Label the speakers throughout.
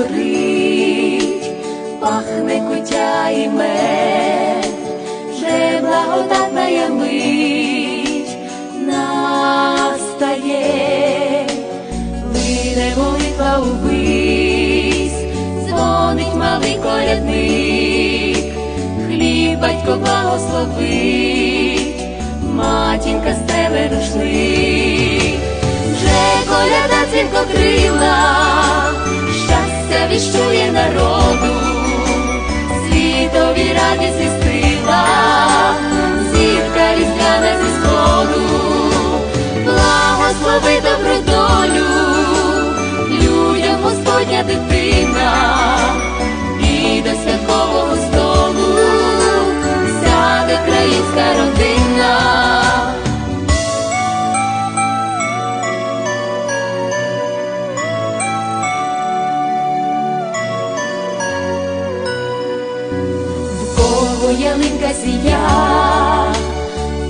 Speaker 1: горить, пахне куття і мед, вже благодатна мить настає, лине молитва увись, дзвонить малий колядник, хліб батько благословить, матінка стеле рушник, вже коляда дзвінко Дитина, і до святкового столу сяде українська родина. В кого ялинка сія,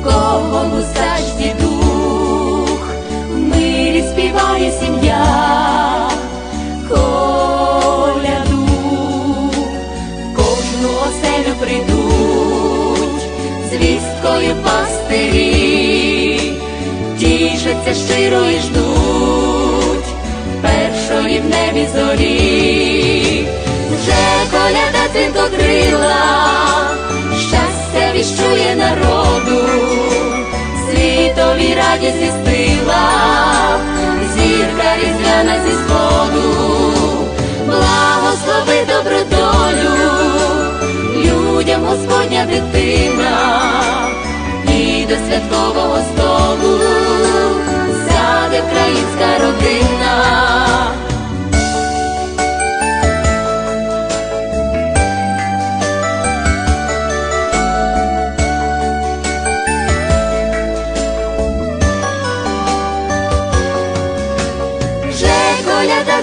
Speaker 1: в кого гусачці дух, в мирі співає сім'я, звісткою пастирі, тішаться щиро і ждуть першої в небі зорі, вже коляда дзвінко крила, щастя віщує народу, світові радість звістила, зірка різдвяна зі сходу, благослови добру долю, людям Господня дитина,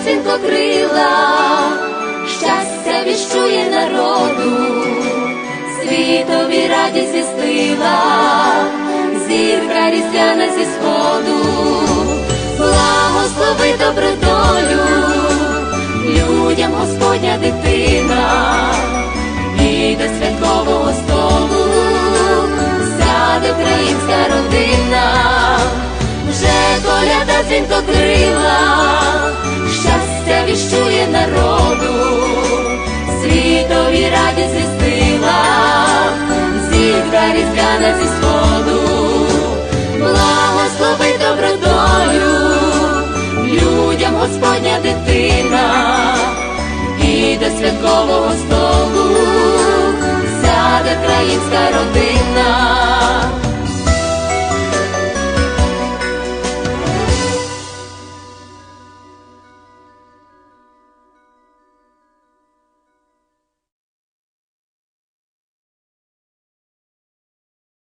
Speaker 1: коляда щастя віщує народу, світові радість звістила, зірка різдвяна зі сходу, благослови добру долю, людям Господня дитина, і до святкового столу сяде українська родина. Вже коляда дзвінко святкового столу, сяде країнська родина.